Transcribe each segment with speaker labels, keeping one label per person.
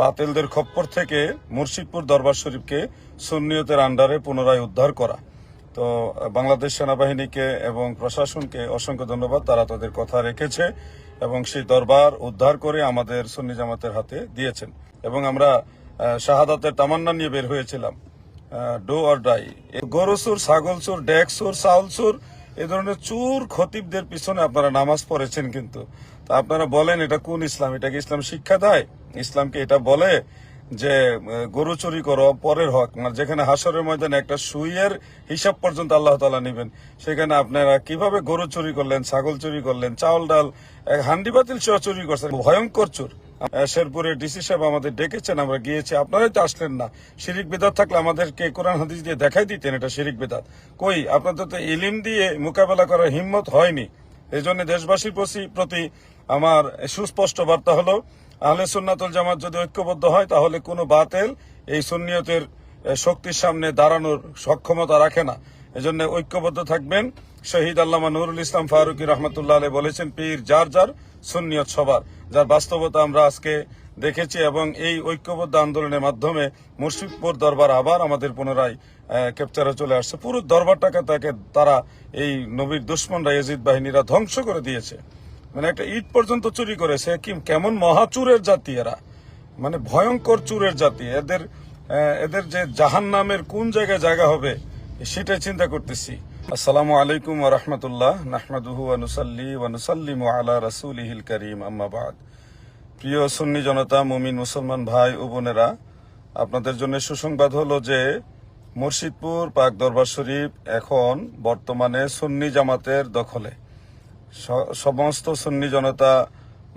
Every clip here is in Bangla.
Speaker 1: বাতিলদের খপ্পর থেকে মুর্শিদপুর দরবার শরীফকে সুন্নিয়তের আন্ডারে পুনরায় উদ্ধার করা। তো, বাংলাদেশ সেনাবাহিনীকে এবং প্রশাসনকে অসংখ্য ধন্যবাদ, তারা তাদের কথা রেখেছে এবং সেই দরবার উদ্ধার করে আমাদের সুন্নি জামাতের হাতে দিয়েছেন। এবং আমরা শাহাদাতের তামান্না নিয়ে বের হয়েছিলাম। Do or die. গরু চুর ছাগল চুর এ ধরনের চুর খতিবদের পিছনে আপনারা নামাজ পড়েছেন কিন্তু। তা আপনারা বলেন এটা কোন ইসলাম? এটা কি ইসলাম শিক্ষা দেয়? ইসলামকে এটা বলে যে গরু চুরি করো, পরের হক। মানে যেখানে হাসরের ময়দানে একটা সুইয়ের হিসাব পর্যন্ত আল্লাহ তালা নেবেন, সেখানে আপনারা কীভাবে গরু চুরি করলেন, ছাগল চুরি করলেন, চাউল ডাল হান্ডি বাতিল চুরি করছেন। ভয়ঙ্কর চুর। শেরপুরের ডিসি সাহেব আমাদের ডেকেছেন, আমরা গিয়েছি। আপনারাই তো আসলেন না। শিরিক বেদাত থাকলে আমাদেরকে কোরআন হাদিস দিয়ে দেখাই দিতেন এটা শিরিক বেদাত। কই, আপনাদের তো ইলিম দিয়ে মোকাবেলা করার হিম্মত হয়নি। এই জন্য দেশবাসীর প্রতি- আমার সুস্পষ্ট বার্তা হলো, আহলে সুন্নাতুল জামাত যদি ঐক্যবদ্ধ হয়, তাহলে কোনো বাতেল এই সুন্নিয়তের শক্তির সামনে দাঁড়ানোর সক্ষমতা রাখে না। এজন্য ঐক্যবদ্ধ থাকবেন। শহীদ আল্লামা নুরুল ইসলাম ফারুকি রহমতুল্লাহ বলেছেন, পীর যার যার সুন্নিয়ত সবার, যার বাস্তবতা আমরা আজকে দেখেছি এবং এই ঐক্যবদ্ধ আন্দোলনের মাধ্যমে মুর্শিদপুর দরবার আবার আমাদের পুনরায় ক্যাপচারে চলে আসছে। পুরো দরবারটাকে তাকে তারা, এই নবীর দুশ্মনরা এজিদ বাহিনীরা ধ্বংস করে দিয়েছে। মানে একটা ইট পর্যন্ত চুরি করেছে। কি, কেমন মহাচুরের জাতি এরা। মানে ভয়ঙ্কর চুরের জাতি। এদের এদের যে জাহান নামের কোন জায়গায় জায়গা হবে, সেটাই চিন্তা করতেছি। আসসালামু আলাইকুম রাহমাতুল্লাহ, নাহমাদুহু ওয়া নুসাল্লি ওয়া নুসাল্লিমু আলা রাসূলিহিল কারীম, আম্মা বাদ। প্রিয় সুন্নি জনতা, মুমিন মুসলমান ভাই ও বোনেরা, আপনাদের জন্য সুসংবাদ হলো যে মুর্শিদপুর পাক দরবার শরীফ এখন বর্তমানে সুন্নি জামাতের দখলে। সমস্ত সুন্নি জনতা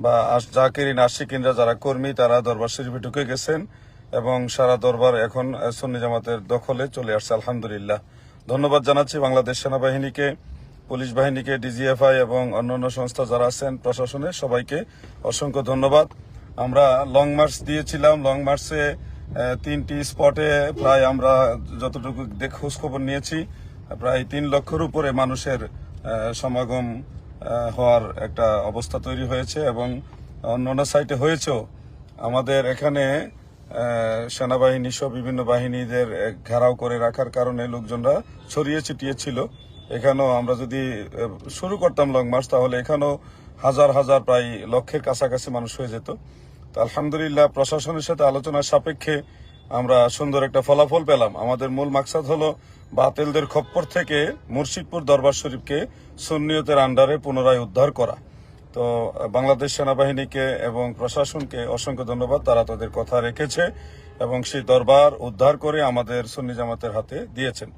Speaker 1: বা জাকিরিন আশিকিনরা যারা কর্মী, তারা দরবার শরীফে ঢুকে গেছেন এবং সারা দরবার এখন সুন্নি জামাতের দখলে চলে আসছে, আলহামদুলিল্লাহ। ধন্যবাদ জানাচ্ছি বাংলাদেশ সেনাবাহিনীকে, পুলিশ বাহিনীকে, ডিজিএফআই এবং অন্যান্য সংস্থা যারা আছেন প্রশাসনে সবাইকে অসংখ্য ধন্যবাদ। আমরা লং মার্চ দিয়েছিলাম, লং মার্চে তিনটি স্পটে প্রায় আমরা যতটুকু খোঁজ খবর নিয়েছি, প্রায় তিন লক্ষের উপরে মানুষের সমাগম হওয়ার একটা অবস্থা তৈরি হয়েছে এবং অন্যান্য সাইটে হয়েছেও। আমাদের এখানে সেনাবাহিনী সহ বিভিন্ন বাহিনীদের ঘেরাও করে রাখার কারণে লোকজনরা ছড়িয়ে ছিটিয়ে ছিল। এখানেও আমরা যদি শুরু করতাম লং মার্চ, তাহলে এখানেও হাজার হাজার, প্রায় লক্ষের কাছাকাছি মানুষ হয়ে যেত। তো আলহামদুলিল্লাহ, প্রশাসনের সাথে আলোচনার সাপেক্ষে আমরা সুন্দর একটা ফলাফল পেলাম। আমাদের মূল মাকসাদ হলো বাতেলদের খপ্পর থেকে মুর্শিদপুর দরবার শরীফকে সুন্নিয়তের আন্ডারে পুনরায় উদ্ধার করা। তো, বাংলাদেশ সেনাবাহিনীকে এবং প্রশাসনকে অসংখ্য ধন্যবাদ। তারা তাদের কথা রেখেছে এবং সেই দরবার উদ্ধার করে আমাদের সুন্নি জামাতের হাতে দিয়েছেন।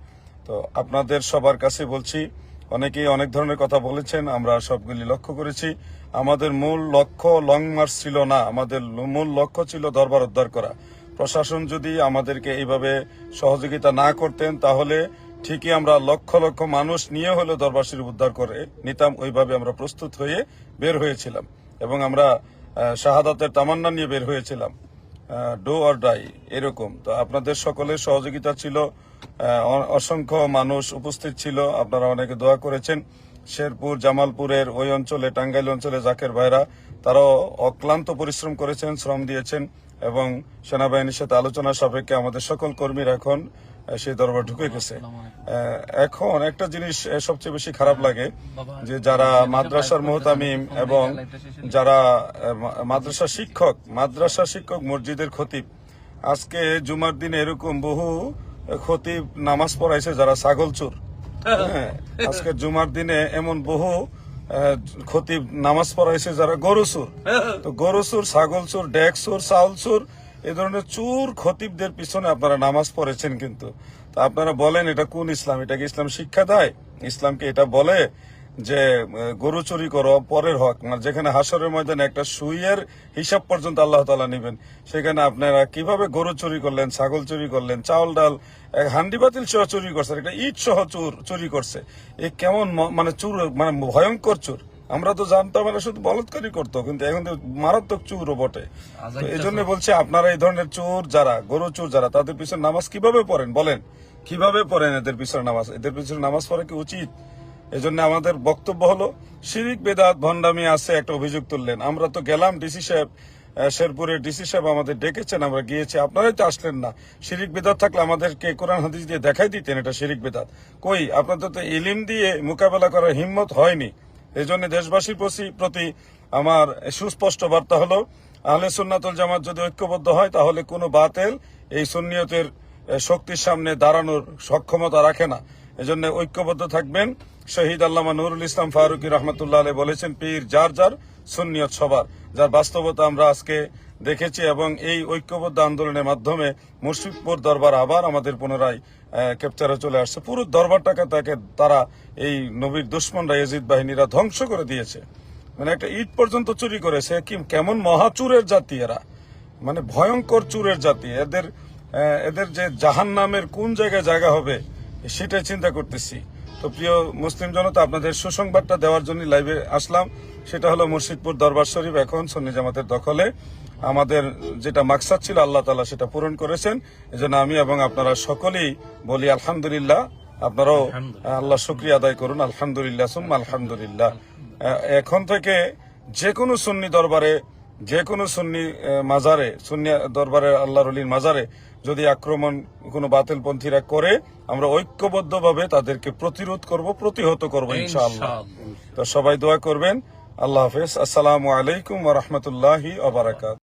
Speaker 1: তো, আপনাদের সবার কাছে বলছি, অনেকেই অনেক ধরনের কথা বলেছেন, আমরা সবগুলি লক্ষ্য করেছি। আমাদের মূল লক্ষ্য লং মার্চ ছিল না, আমাদের মূল লক্ষ্য ছিল দরবার উদ্ধার করা। প্রশাসন যদি আমাদেরকে এইভাবে সহযোগিতা না করতেন, তাহলে ঠিকই আমরা লক্ষ লক্ষ মানুষ নিয়ে হলেও দরবার শরীফ উদ্ধার করে নিতাম, ওইভাবে আমরা প্রস্তুত হয়ে বের হয়েছিলাম এবং আমরা শাহাদাতের তামান্না নিয়ে বের হয়েছিলাম। ডো অর ডাই, এরকম। তো আপনাদের সকলের সহযোগিতা ছিল অসংখ্য মানুষ উপস্থিত ছিল, আপনারা অনেকে দোয়া করেছেন। শেরপুর, জামালপুরের ওই অঞ্চলে, টাঙ্গাইল অঞ্চলে জাকের ভাইরা, তারাও অক্লান্ত পরিশ্রম করেছেন, শ্রম দিয়েছেন এবং সেনাবাহিনীর সাথে আলোচনা সাপেক্ষে আমাদের সকল কর্মীরা এখন সেই দরবার ঢুকে গেছে। এখন একটা জিনিস সবচেয়ে বেশি খারাপ লাগে যে যারা মাদ্রাসার মোহতামিম এবং যারা মাদ্রাসা শিক্ষক মাদ্রাসা শিক্ষক মসজিদের খতিব। আজকে জুমার দিনে এরকম বহু খতিব নামাজ পড়াইছে যারা ছাগল চোর হ্যাঁ, আজকে জুমার দিনে এমন বহু খতিব নামাজ পড়াইছে যারা গরু চোর তো গরু চোর ছাগল চোর ডেক চোর চাউল চোর এই ধরনের চোর খতিবদের পিছনে আপনারা নামাজ পড়েছেন কিন্তু। তা আপনারা বলেন এটা কোন ইসলাম? এটা কি ইসলাম শিক্ষা দেয় ইসলামকে এটা বলে যে গরু চুরি করো, পরের হক। মানে যেখানে হাসরের ময়দানে একটা সুইয়ের হিসাব পর্যন্ত আল্লাহ তালা নিবেন, সেখানে আপনারা কীভাবে গরু চুরি করলেন, ছাগল চুরি করলেন, চাউল, ডাল হান্ডি বাতিল সহ চুরি করছে একটা ইট সহ চুর চুরি করছে। এ কেমন মানে চুর মানে ভয়ঙ্কর চুর। আমরা তো জানতাম এরা শুধু বলৎকারই করতো কিন্তু এখন তো মারাত্মক চুরও বটে। তো এই জন্য বলছি আপনারা এই ধরনের চোর যারা গরু চোর যারা তাদের পিছনে নামাজ কীভাবে পড়েন? বলেন কীভাবে পড়েন এদের পিছনে নামাজ? এদের পিছনে নামাজ পড়া কি উচিত? এজন্য আমাদের বক্তব্য হলো শিরিক বেদাত ভণ্ডামি আছে একটা অভিযোগ তুললেন। আমরা তো গেলাম ডিসি সাহেব শেরপুরের ডিসি সাহেব আমাদের ডেকেছেন আমরা গিয়েছি আপনারাই তো আসলেন না। শিরিক বেদাত থাকলে আমাদেরকে কোরআন হাদিস দিয়ে দেখাই দিতেন এটা শিরিক বেদাত। কই আপনাদের তো ইলিম দিয়ে মোকাবেলা করার হিম্মত হয়নি। এই জন্য দেশবাসীর প্রতি- আমার সুস্পষ্ট বার্তা হলো, আহলে সুন্নাতুল জামাত যদি ঐক্যবদ্ধ হয়, তাহলে কোনো বাতেল এই সুন্নিয়তের শক্তির সামনে দাঁড়ানোর সক্ষমতা রাখে না। এজন্য ঐক্যবদ্ধ থাকবেন। শহীদ আল্লামা নুরুল ইসলাম ফারুকি রহমতুল্লাহ আলী বলেছেন, পীর যার যার সুন্নিয়ত সবার। যার বাস্তবতা আমরা আজকে দেখেছি এবং এই ঐক্যবদ্ধ আন্দোলনের মাধ্যমে মুর্শিদপুর দরবার আবার আমাদের পুনরায় ক্যাপচারে চলে আসছে। পুরো দরবারটাকে তাকে তারা এই নবীর দুশ্মনরা এজিদ বাহিনীরা ধ্বংস করে দিয়েছে। মানে একটা ইট পর্যন্ত চুরি করেছে। কি, কেমন মহাচুরের জাতি এরা। মানে ভয়ঙ্কর চুরের জাতি। এদের এদের যে জাহান নামের কোন জায়গায় জায়গা হবে, সেটাই চিন্তা করতেছি। তো প্রিয় মুসলিম জনতা, আপনাদের সুসংবাদটা দেওয়ার জন্য লাইভে আসলাম। সেটা হলো মুর্শিদপুর দরবার শরীফ, এখন সন্নি জামাতের দখলে। আমাদের যেটা মাকসাদ ছিল আল্লাহ তালা সেটা পূরণ করেছেন। এজন্য আমি এবং আপনারা সকলেই বলি আলহামদুলিল্লাহ। আপনারাও আল্লাহ শুক্রিয়া আদায় করুন আলহামদুলিল্লাহ সুম আলহামদুলিল্লাহ। এখন থেকে যে কোনো সুন্নি দরবারে যে কোনো সুন্নি মাজারে সুন্নি দরবারে আল্লাহ রলির মাজারে যদি আক্রমণ কোনো বাতিলপন্থীরা করে আমরা ঐক্যবদ্ধভাবে তাদেরকে প্রতিরোধ করব প্রতিহত করব ইনশাআল্লাহ। তো সবাই দোয়া করবেন। আল্লাহ হাফেজ। আসসালামু আলাইকুম ওয়া রাহমাতুল্লাহি ওয়া বারাকাতুহু।